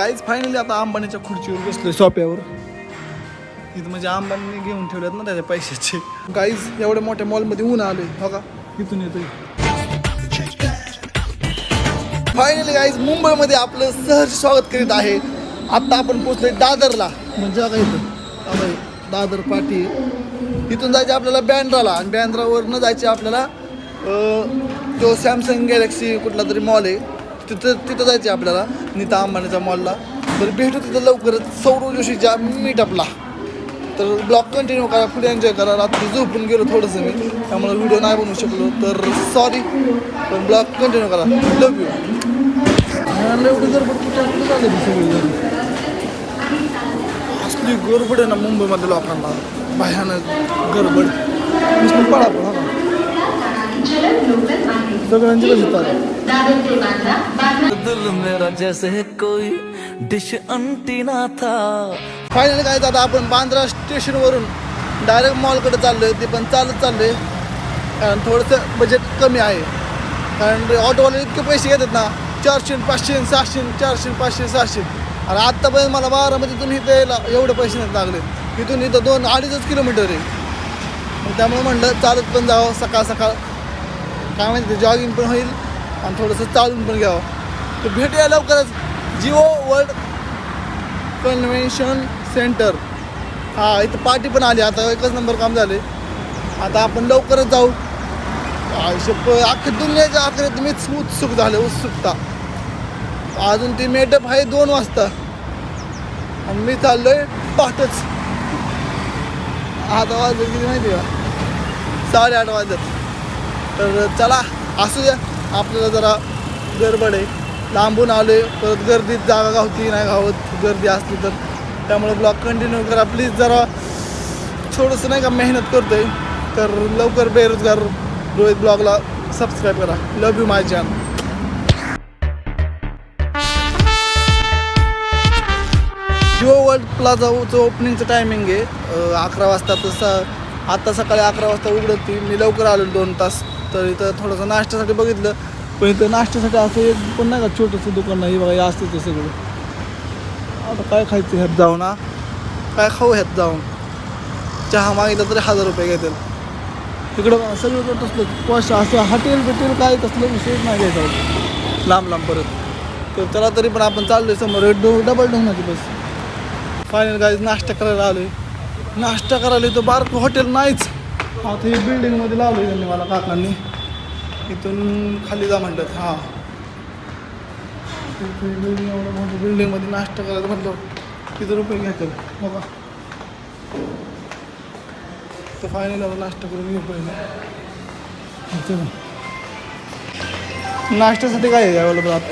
काहीच फायनली आता अंबानीच्या खुर्चीवर बसलोय सोप्यावर. इथं म्हणजे अंबानी घेऊन ठेवल्यात ना त्याच्या पैशाचे. काहीच एवढ्या मोठ्या मॉलमध्ये ऊन आले हो का? इथून येतोय. फायनली गाईज मुंबईमध्ये आपलं सहर्ष स्वागत करीत आहे. आत्ता आपण पोचलोय दादरला. म्हणजे आता इथं. बघा दादर पाटी. इथून जायचे आपल्याला बँड्राला आणि बँड्रावरनं जायचे आपल्याला तो सॅमसंग गॅलेक्सी कुठला तरी मॉल आहे. तिथं तिथं जायचं आहे आपल्याला नीता अंबानीच्या मॉलला तर भेटू तिथं लवकरच. सौरव जोशीच्या मीटअपला तर ब्लॉग कंटिन्यू करा फुल एन्जॉय करा. रात्री झोपून गेलो थोडंसं मी त्यामुळे व्हिडिओ नाही बनवू शकलो. तर सॉरी पण ब्लॉग कंटिन्यू करा. लव यू एवढी गडबड कुठे कुठे झाली सगळी असली गडबड आहे ना मुंबईमध्ये लोकांना. भयानक गडबड. नुसतं पळा सगळ्यांची फायनली काय आता आपण बांद्रा स्टेशनवरून डायरेक्ट मॉलकडे चाललोय. ते पण चालत चाललोय. कारण थोडंसं बजेट कमी आहे. कारण ऑटोवाले इतके पैसे घेतात ना चारशे पाचशे सहाशे चारशे पाचशे सहाशे. आणि आत्तापर्यंत मला बारामतीतून इथं यायला एवढे पैसे नाही लागले. इथून इथं दोन अडीचच किलोमीटर आहे. त्यामुळे म्हणलं चालत पण जावं सकाळ सकाळ काय माहिती जॉगिंग पण होईल आणि थोडंसं चालून पण घ्यावं. तर भेटूया लवकरच. जिओ वर्ल्ड कन्व्हेन्शन सेंटर हा इथं पार्टी पण आली. आता एकच नंबर काम झाले आता आपण लवकरच जाऊ. आयुष्यप अख्खी दुनियाच्या आखरीत मीच उत्सुक झाले उत्सुकता. अजून ती मेटअप आहे दोन वाजता. आणि मी चाललोय पाठच आता वाजत किती माहिती का? साडेआठ वाजत. तर चला असू द्या आपल्याला जरा गडबड आहे. लांबून आलो आहे परत गर्दीत जागा गावती नाही गावत गर्दी असली तर. त्यामुळे ब्लॉग कंटिन्यू करा. प्लीज जरा थोडंसं नाही का मेहनत करतो आहे तर लवकर बेरोजगार रोहित ब्लॉगला सबस्क्राईब करा. Love you my channel Jio world प्लाझाचं ओपनिंगचं टायमिंग आहे. अकरा वाजता तसं आता सकाळी अकरा वाजता उघडत. ती मी लवकर आलो दोन तास. तर इथं थोडंसं नाश्त्यासाठी बघितलं पण इथं नाश्त्यासाठी असं एक पण नाही का छोटंसं दुकान नाही बघा असतं ते सगळं. आता काय खायचं ह्यात जाऊन हा? काय खाऊ ह्यात जाऊन? चहा मागितला तरी हजार रुपये घेतील. तिकडं सगळं करत असलं पॉश असं हॉटेल बिटेल काय तसलं विषय नाही घ्यायचा. लांब लांब परत. तर चला तरी पण आपण चाललोय समोर रेड डो डबल डोनाची बस. फायनल गाईज नाश्ता करायला आलोय. नाश्ता करायला तो बारकं हॉटेल नाहीच. आता हे बिल्डिंगमध्ये लावलोय त्यांनी मला काकांनी. इथून खाली जा म्हणतात हां. बिल्डिंग एवढं मोठं बिल्डिंगमध्ये नाश्ता करायचं म्हटलं किती रुपये घेतात बघा. तर फायनल आता नाश्ता करून घेऊ पहिले. नाश्त्यासाठी काय आहे अवेलेबल आता?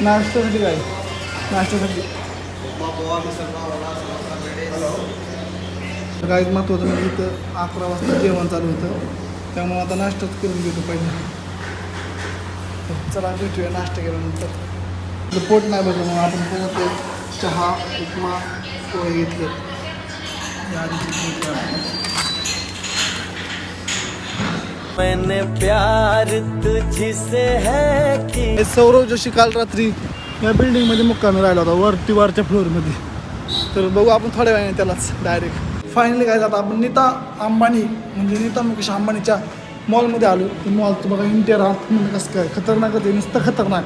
नाश्त्यासाठी काय? नाश्त्यासाठी. काय महत्त्वाचं म्हणजे इथं अकरा वाजता जेवण चालू होतं. त्यामुळे आता नाश्ताच करून घेतो पहिले. तर चला भेटूया नाश्ता केल्यानंतर. पोट नाही बघलं मग आपण एक चहा उपमा पोहे घेतले. मैंने प्यार तुझसे है कि हे सौरव जोशी काल रात्री या बिल्डिंगमध्ये मुक्कामी राहिला होता वरती वरच्या फ्लोअरमध्ये तर बघू आपण थोड्या वेळाने त्यालाच डायरेक्ट फायनली काय आता आपण नीता अंबानी म्हणजे नीता मुकेश अंबानीच्या मॉलमध्ये आलो. ते मॉलचं बघा इंटियर आत म्हणजे कसं काय? खतरनाकच आहे नुसतं खतरनाक.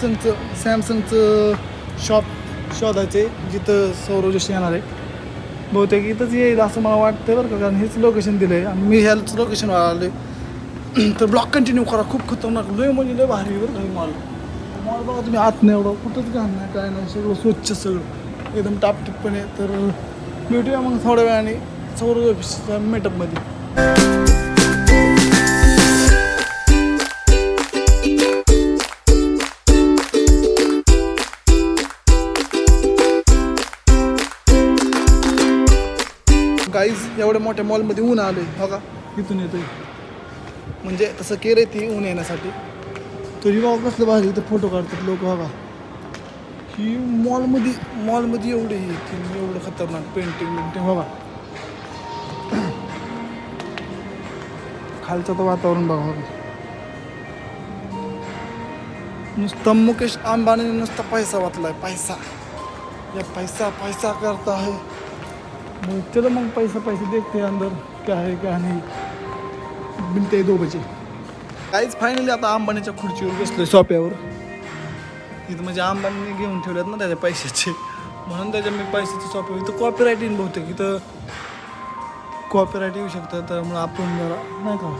सॅमसंगचं सॅमसंगचं शॉप शोधायचं आहे जिथं सौरव जोशी येणार आहे. बहुतेक इथंच येईल असं मला वाटतं बरं का कारण हेच लोकेशन दिलं आहे आणि मी ह्याच लोकेशनवर आलो आहे तर ब्लॉक कंटिन्यू करा खूप खतरनाक लय म्हणजे लय भारी बरं का मॉल मॉल बघा तुम्ही आत नाही एवढं कुठंच घाण नाही काय नाही सगळं स्वच्छ सगळं. एकदम टापटिपपणे. तर भेटूया मग थोड्या वेळाने सौर मेटअपमध्ये गाईज एवढ्या मोठ्या मॉलमध्ये ऊन आलं आहे बघा इथून येतोय. म्हणजे तसं केलं ती ऊन येण्यासाठी. तरी बघा कसलं भारी इथं फोटो काढतात लोक बघा ही मॉलमध्ये मॉलमध्ये एवढे हे ती एवढं खतरनाक पेंटिंग पेंटिंग बघा खालचं तर वातावरण बघा बघा नुसतं मुकेश अंबानीने नुसता पैसा वाचलाय पैसा. या पैसा पैसा करता है मग चलो मग पैसा पैसे देखते अंदर. क्या है क्या नाही. बिनते दो बजे काहीच फायनली आता अंबानीच्या खुर्चीवर बसलोय सोप्यावर इथं म्हणजे अंबानी घेऊन ठेवल्यात ना त्याच्या पैशाचे. म्हणून त्याच्या मी पैशाचे सोप्यावर इथं कॉपीराईट येईन बहुतेक. इथं कॉपीराईट येऊ शकतं. तर मग आपण जरा नाही का?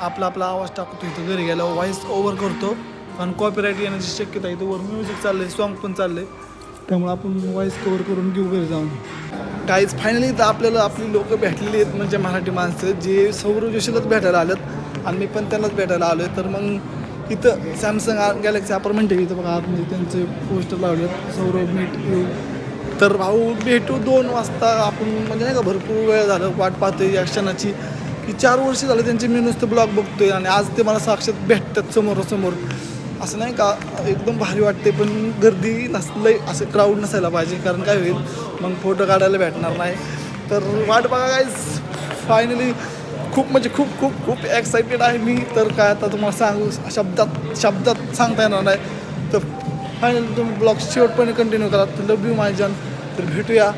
आपला आपला आवाज टाकतो इथं घरी गेला व्हॉइस ओव्हर करतो. कारण कॉपीराईट येण्याची शक्यता आहे. इथं वर म्युझिक चाललंय सॉन्ग पण चाललंय. त्यामुळे आपण व्हॉइस कव्हर करून घेऊ घरी जाऊन. काहीच फायनली तर आपल्याला आपली लोक भेटलेली आहेत म्हणजे मराठी माणसं जे सौर जोशीलाच भेटायला आलेत आणि मी पण त्यांनाच भेटायला आलो आहे तर मग इथं सॅमसंग गॅलेक्सी अपार्टमेंट आहे इथं बघा आतमध्ये त्यांचे पोस्टर लावलेत. सौरभ मीट येऊ तर भाऊ भेटू दोन वाजता. आपण म्हणजे नाही का भरपूर वेळ झालं वाट पाहतोय या क्षणाची. की चार वर्ष झालं त्यांचे मी नुसतं ब्लॉग बघतोय आणि आज ते मला साक्षात भेटतात समोरासमोर. असं नाही का एकदम भारी वाटते पण गर्दी नसलंय असं क्राऊड नसायला पाहिजे कारण काय होईल मग फोटो काढायला भेटणार नाही. तर वाट बघा काय फायनली खूप म्हणजे खूप खूप खूप एक्साइटेड आहे मी. तर काय आता तुम्हाला सांगू शब्दात शब्दात सांगता येणार नाही. तर फायनली तुम्ही ब्लॉग शेवटपणे कंटिन्यू करा. लव यू माय तर भेटूया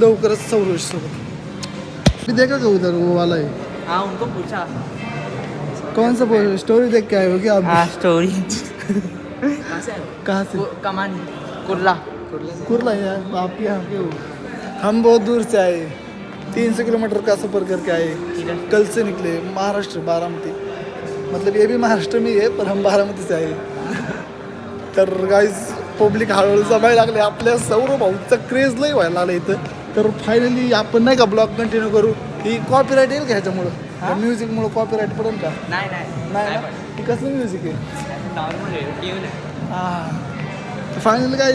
लवकरच सौरश सोबत. देखा का उधर वो वाला है हाँ उनको पूछा. कौन सा स्टोरी देख के आए हो क्या आप? हाँ स्टोरी कहाँ से? कमानी कुर्ला। कुरला यार आप यहाँ के हो। हम बहुत दूर से आए। तीन सौ किलोमीटर का सफ़र करके आए। कल से निकले महाराष्ट्र बारामती। मतलब ये भी महाराष्ट्र में ही पर हम बारामती से आए। तर गाईज पब्लिक हळूहळू जमायला लागले. आपल्या सौरव भाऊचा क्रेज लई व्हायला लागला इथं. तर फायनली आपण नाही का ब्लॉग कंटिन्यू करू? ही कॉपीराईट येईल का ह्याच्यामुळं? म्युझिकमुळं कॉपीराईट पडेल का? नाही नाही. नाही ना? ही कसलं म्युझिक आहे? नॉर्मल आहे ट्यून आहे. हां. फायनल काय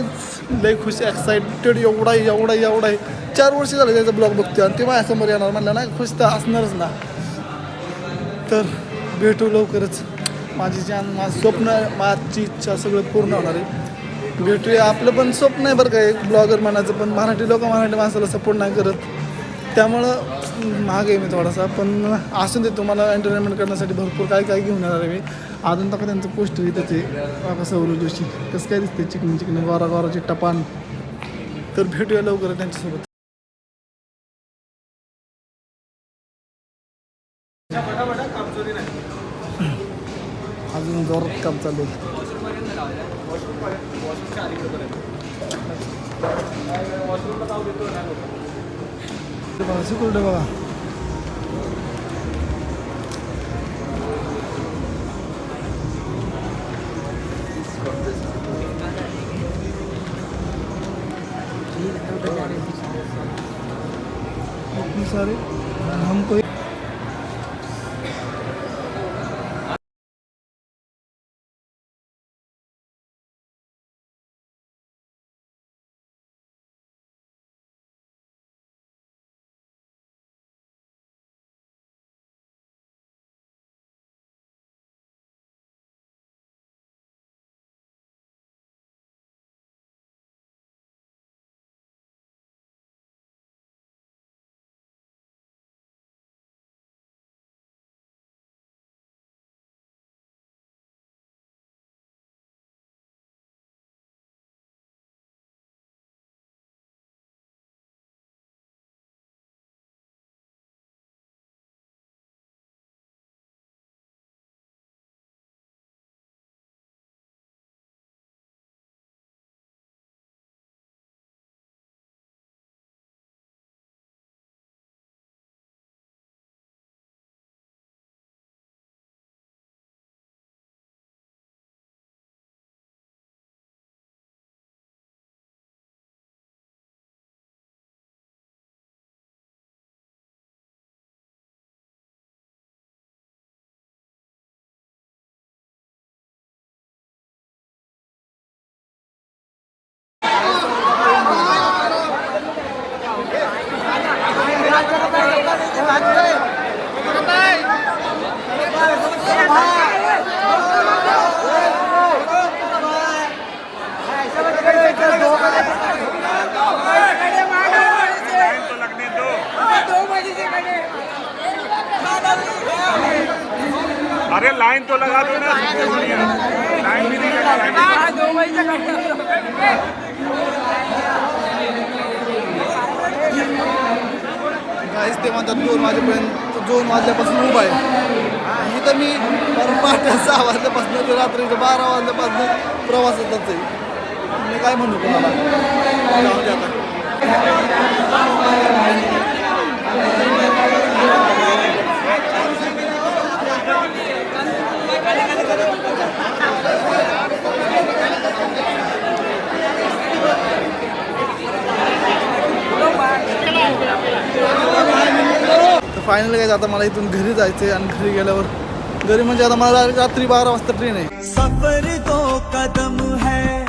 लय खुश एक्साइटेड एवढा आहे, एवढा आहे, एवढा. आहे चार वर्ष झालं त्याचा ब्लॉग बघतोय आणि ते माझ्यासमोर येणार. म्हणलं ना खुश तर असणारच ना. तर भेटू लवकरच. माझी जान माझं स्वप्न माझी इच्छा सगळं पूर्ण होणार आहे. भेटूया. आपलं पण स्वप्न आहे बरं का एक ब्लॉगर म्हणायचं पण मराठी लोक मराठी माणसाला सपोर्ट नाही करत. त्यामुळं महाग आहे मी थोडासा पण असून दे तुम्हाला एंटरटेनमेंट करण्यासाठी भरपूर काय काय घेऊन येणार आहे मी. अजून तक त्यांचं पोस्ट इथंच त्याचे. बाबा सौरव जोशी कसं काय दिसते चिकन चिकन गोरा गोराचे टपान तर भेटूया लवकर त्यांच्यासोबत. अजून जोरात काम चालू आहे. बघा सिक्युरिटी बघा अरे लाइन तो लगा दो ना लाइन भी नहीं लगा गाईस ते म्हणतात दोन वाजेपर्यंत दोन वाजल्यापासून उभा आहे. इथं मी बरं पहाटे सहा वाजल्यापासून ते रात्रीच्या बारा वाजल्यापासून प्रवासातच आहे. मी काय म्हणू तुम्हाला? फायनल काय आता मला इथून घरी जायचं आहे आणि घरी गेल्यावर घरी म्हणजे आता मला रात्री बारा वाजता ट्रेन आहे. सफर तो कदम है.